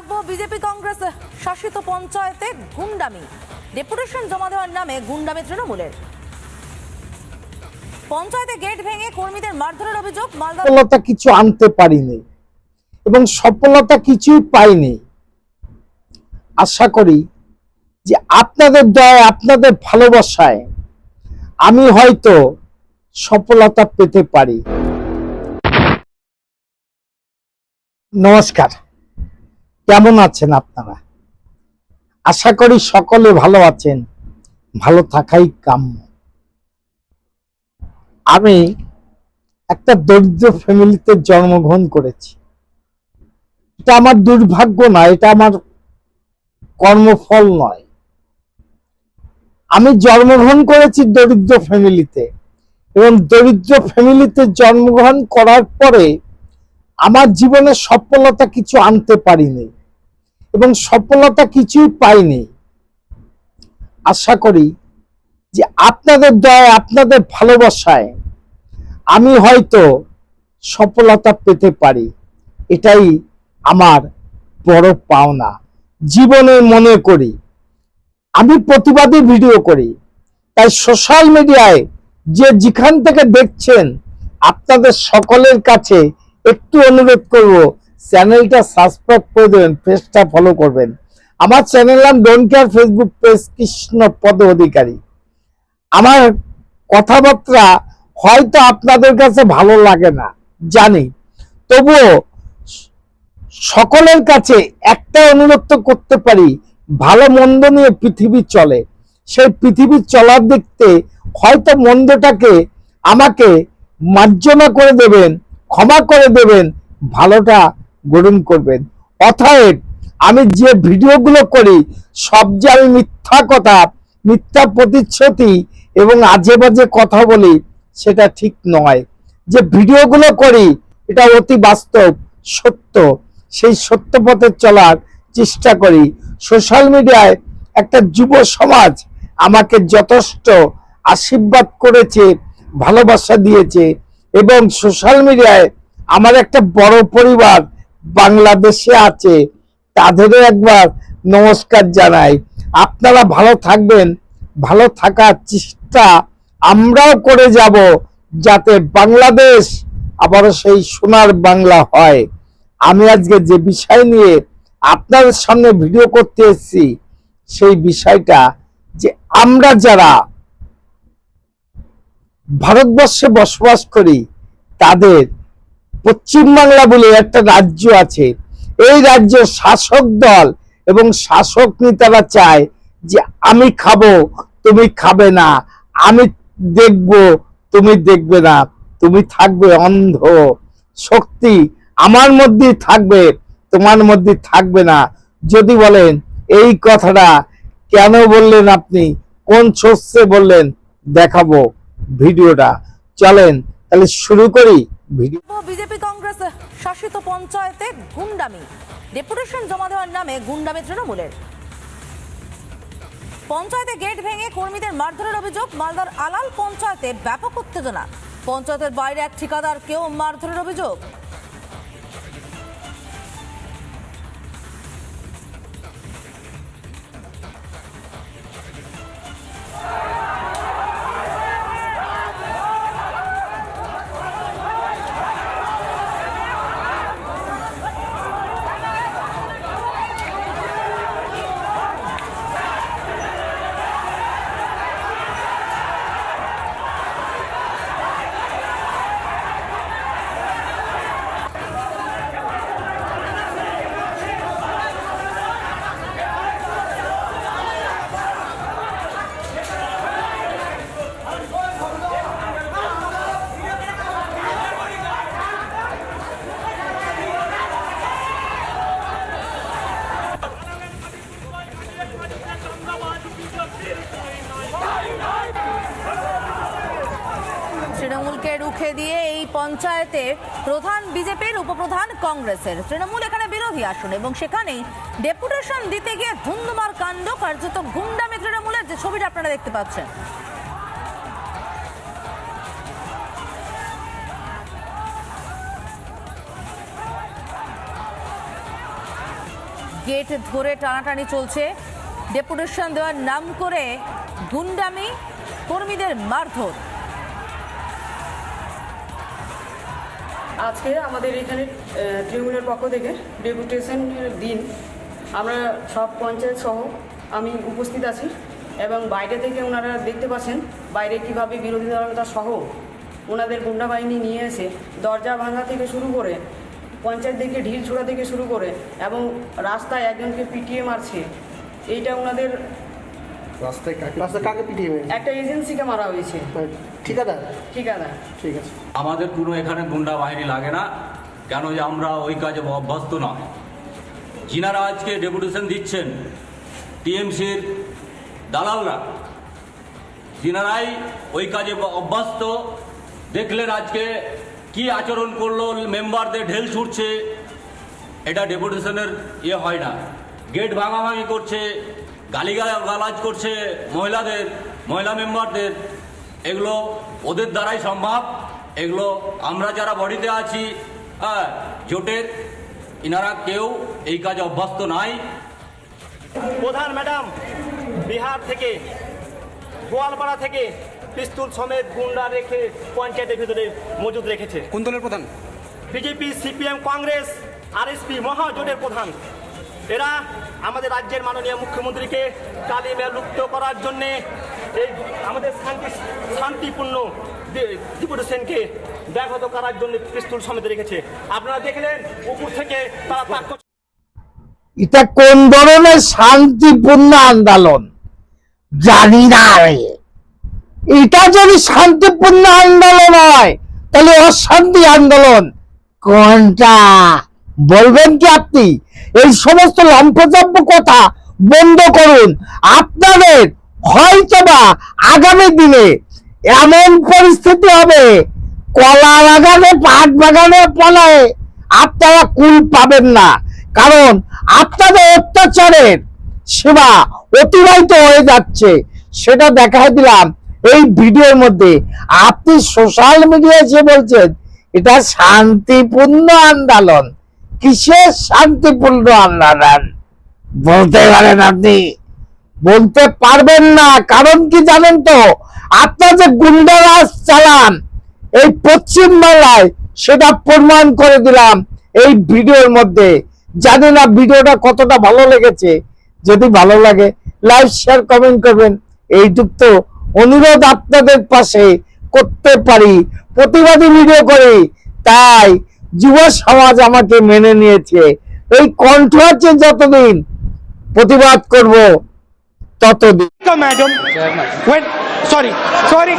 রাখব বিজেপি কংগ্রেস। শাসিত পঞ্চায়েতে গুন্ডামি। ডেপুটেশন জমা দেওয়ার নামে গুন্ডামি তৃণমূলের। পঞ্চায়েতে গেট ভেঙে কর্মীদের মারধরের অভিযোগ, মালদা কিছু আনতে পারিনি এবং সফলতা কিছুই পাইনি। আশা করি যে আপনাদের দয়া আপনাদের ভালোবাসায় আমি হয়তো সফলতা পেতে পারি। নমস্কার। কেমন আছেন আপনারা? আশা করি সকলে ভালো আছেন, ভালো থাকাই কাম্য। আমি একটা দরিদ্র ফ্যামিলিতে জন্মগ্রহণ করেছি। এটা আমার দুর্ভাগ্য না এটা আমার কর্মফল নয়। আমি জন্মগ্রহণ করেছি দরিদ্র ফ্যামিলিতে এবং দরিদ্র ফ্যামিলিতে জন্মগ্রহণ করার পরে আমার জীবনে সফলতা কিছু আনতে পারিনি। এবং সফলতা কিছুই পাইনি। আশা করি যে আপনাদের দয়া আপনাদের ভালোবাসায় আমি হয়তো সফলতা পেতে পারি। এটাই আমার বড় পাওনা। জীবনে মনে করি, আমি প্রতিবাদী ভিডিও করি, তাই সোশ্যাল মিডিয়ায় যে যেখান থেকে দেখছেন, আপনাদের সকলের কাছে একটু অনুরোধ করব চ্যানেলটা সাবস্ক্রাইব করে দেবেন পেজটা ফলো করবেন। আমার চ্যানেল নাম don't care Facebook page Krishna Pada Adhikari. আমার কথাবার্তা হয়তো আপনাদের কাছে ভালো লাগে না, জানি। তবুও সকলের কাছে একটা অনুরোধ করতে পারি, ভালো মন্দ নিয়ে পৃথিবী চলে। সেই পৃথিবী চলার দেখতে হয়তো মন্দটাকে আমাকে মার্জনা করে দেবেন, ক্ষমা করে দেবেন, ভালোটা গ্রহণ করবেন। অতএব আমি যে ভিডিওগুলো করি, সব যে আমি মিথ্যা কথা, মিথ্যা প্রতিশ্রুতি এবং আজে বাজে কথা বলি, সেটা ঠিক নয়। যে ভিডিওগুলো করি, এটা অতি বাস্তব, সত্য। সেই সত্য পথে চলার চেষ্টা করি। সোশ্যাল মিডিয়ায় একটা যুব সমাজ আমাকে যথেষ্ট আশীর্বাদ করেছে, ভালোবাসা দিয়েছে এবং সোশ্যাল মিডিয়ায় আমার একটা বড় পরিবার বাংলাদেশে আছে, তাদেরও একবার নমস্কার জানাই। আপনারা ভালো থাকবেন, ভালো থাকার চেষ্টা আমরাও করে যাব যাতে বাংলাদেশ আবারও সেই সোনার বাংলা হয়। আমি আজকে যে বিষয় নিয়ে আপনাদের সামনে ভিডিও করতে এসেছি, সেই বিষয়টা যে আমরা যারা ভারতবর্ষে বসবাস করি, তাদের পশ্চিমবাংলা বলে একটা রাজ্য আছে। এই রাজ্যের শাসক দল এবং শাসক নেতারা চায় যে, আমি খাব, তুমি খাবে না। আমি দেখব, তুমি দেখবে না। তুমি থাকবে অন্ধ। শক্তি আমার মধ্যে থাকবে, তোমার মধ্যে থাকবে না। যদি বলেন, এই কথাটা কেন বললেন আপনি? কোন শস্যে বললেন? দেখাবো ভিডিওটা। চলেন, তাহলে শুরু করি। বিজেপি কংগ্রেস শাসিত পঞ্চায়েতে গুন্ডামি। ডেপুটেশন জমা দেওয়ার নামে গুন্ডামি তৃণমূলের। পঞ্চায়েতে গেট ভেঙে কর্মীদের মারধরের অভিযোগ, মালদার আলাল পঞ্চায়েতে ব্যাপক উত্তেজনা। পঞ্চায়েতের বাইরে এক ঠিকাদারকেও মারধরের অভিযোগ। রুখে দিয়ে এই পঞ্চায়েতে প্রধান বিজেপির উপপ্রধান কংগ্রেসের। তৃণমূল এখানে বিরোধী আসন এবং সেখানেই ডেপুটেশন দিতে গিয়ে ধুন্ধুমার কাণ্ড কার্যত গুন্ডামি তৃণমূলের। যে ছবিটা আপনারা দেখতে পাচ্ছেন। গেট ধরে টানাটানি চলছে। ডেপুটেশন দেওয়ার নাম করে গুন্ডামি কর্মীদের মারধর। আজকে আমাদের এখানে তৃণমূলের পক্ষ থেকে ডেপুটেশনের দিন। আমরা সব পঞ্চায়েত সহ আমি উপস্থিত আছি এবং বাইরে থেকে ওনারা দেখতে পাচ্ছেন বাইরে কীভাবে বিরোধী দলনেতা সহ ওনাদের গুন্ডা বাহিনী নিয়ে এসে দরজা ভাঙা থেকে শুরু করে, পঞ্চায়েত থেকে ঢিল ছোড়া থেকে শুরু করে এবং রাস্তায় একজনকে পিটিয়ে মারছে, এইটা ওনাদের রাস্তায় কাকে রাস্তায় কাকে পিটিয়ে মেরেছে? একটা এজেন্সিকে মারা হয়েছে। মানে ঠিকাদার? ঠিক আছে ঠিক আছে। আমাদের কোনো এখানে গুন্ডা বাহিনী লাগে না কেন যে আমরা ওই কাজে অভ্যস্ত না যিনারা আজকে ডেপুটেশন দিচ্ছেন টিএমসির দালালরা যিনারাই ওই কাজে অভ্যস্ত দেখলেন আজকে কি আচরণ করল মেম্বারদের ঢেল ছুটছে এটা ডেপুটেশনের ইয়ে হয় না। গেট ভাঙাভাঙি করছে গালি গালাজ করছে মহিলাদের মহিলা মেম্বারদের। এগুলো ওদের দ্বারাই সম্ভব। এগুলো আমরা যারা বডিতে আছি হ্যাঁ জোটের ইনারা কেউ এই কাজে অভ্যস্ত নাই। প্রধান ম্যাডাম বিহার থেকে গোয়ালপাড়া থেকে পিস্তুল সমেত গুন্ডা রেখে পঞ্চায়েতের ভিতরে মজুদ রেখেছে। কোন দলের প্রধান? বিজেপি সিপিএম কংগ্রেস আর আরএসপি মহাজোটের প্রধান। এরা আমাদের রাজ্যের মাননীয় মুখ্যমন্ত্রীকে কালিমে লুপ্ত করার জন্যে এই আমাদের শান্তি, শান্তিপূর্ণ ডিপুটেশনকে ব্যাঘাত করার জন্য পিস্তুল সমেত রেখেছে। আপনারা দেখলেন উপর থেকে তারা তাক এটা কোন ধরনের শান্তিপূর্ণ আন্দোলন? জানি না এটা যদি শান্তিপূর্ণ আন্দোলন হয়, তাহলে অশান্তি আন্দোলন কোনটা? বলবেন কি আপনি? এই সমস্ত লম্পজম্প কথা বন্ধ করুন। আপনাদের হয়তোবা আগামী দিনে এমন পরিস্থিতি হবে কলা বাগানে পাট বাগানে পলায় আপনারা কুল পাবেন না। কারণ আপনাদের অত্যাচারের সেবা অতিবাহিত হয়ে যাচ্ছে। সেটা দেখাই দিলাম এই ভিডিওর মধ্যে। আপনি সোশ্যাল মিডিয়ায় যে বলছেন, এটা শান্তিপূর্ণ আন্দোলন। কিসের শান্তিপূর্ণ আন্দোলন বলতে পারেন আপনি। বলতে পারবেন না, কারণ কি জানেন তো? আপনার যে গুন্ডারাজ চালান, এই পশ্চিম বাংলায় সেটা প্রমাণ করে দিলাম এই ভিডিওর মধ্যে। জানি না ভিডিওটা কতটা ভালো লেগেছে। যদি ভালো লাগে, লাইক, শেয়ার, কমেন্ট করবেন। এইটুক তো অনুরোধ আপনাদের পাশে করতে পারি। প্রতিবাদী ভিডিও করি। তাই যুব সমাজ আমাকে মেনে নিয়েছে। এই কণ্ঠ আছে যতদিন প্রতিবাদ করব ততদিন। Madam sorry sorry